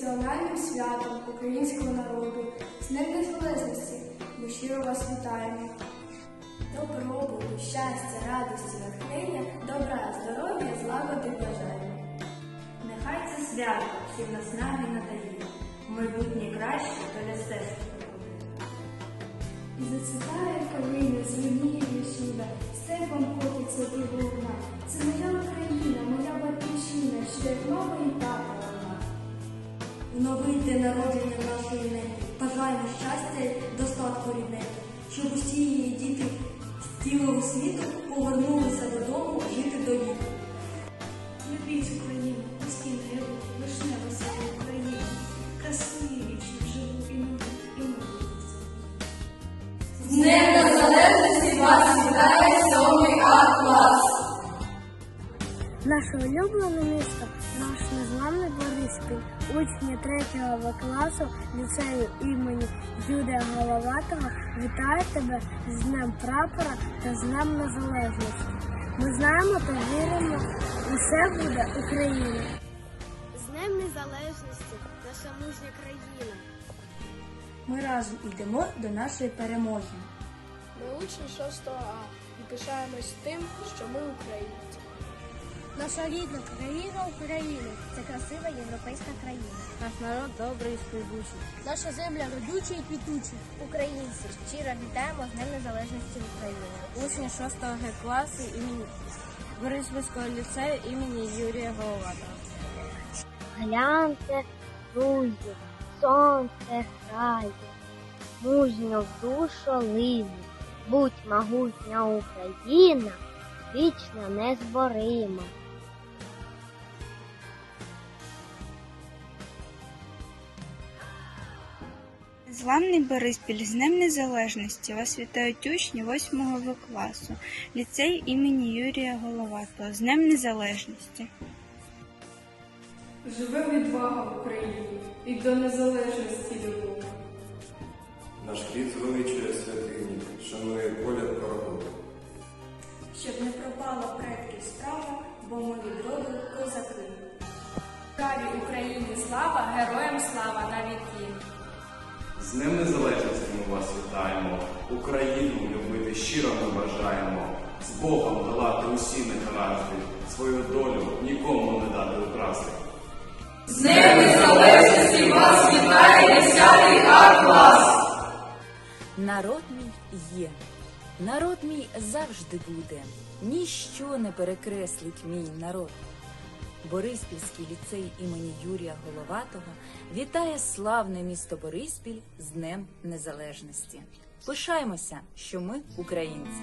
національним святом українського народу, з Незалежності. Ми щиро вас вітаємо. Добробуту, щастя, радості, натхнення, добра, здоров'я, злагоди бажаємо. Нехай це свято всім наснаги надає, майбутнє краще та буде. І зацвітає калина, звеніє вішина, степом котиться дивовна. Вновити народження нашої неї, бажаємо щастя достатку рідне, щоб усі її діти з цілого світу повернулися Наше улюблене місто, наш незламний Бориспіль, учні 3 В класу ліцею імені Юрія Головатого вітаю тебе з Днем прапора та з Днем Незалежності. Ми знаємо та віримо, усе буде Україна. З Днем Незалежності, наша мужня країна. Ми разом йдемо до нашої перемоги. Ми учні 6 А і пишаємось тим, що ми українці. Наша рідна країна Україна це красива європейська країна. Наш народ добрий і співучий. Наша земля родюча і квітуча. Українці щиро вітаємо з Днем Незалежності України. Учні 6 Г класу імені Бориспільського ліцею імені Юрія Головатого. Гляньте, друзі, сонце грає, мужньо в душу ливі, будь могутня Україна, вічно незборима. Зламний Бориспіль з Днем Незалежності вас вітають учні 8 В класу, ліцей імені Юрія Головатого з Днем Незалежності. Живе відвага в Україні і до незалежності любов. Наш хліб звеличує святині, шанує погляд пророку. Щоб не пропала предків справа, бо ми відроду козаки. Каві Україні слава, героям слава на віки. З Днем Незалежності ми вас вітаємо. Україну любити щиро ми бажаємо. З Богом долати усі негаразди, свою долю нікому не дати украсти. Народ мій є, народ мій завжди буде, ніщо не перекреслить мій народ. Бориспільський ліцей імені Юрія Головатого вітає славне місто Бориспіль з Днем Незалежності. Пишаємося, що ми українці.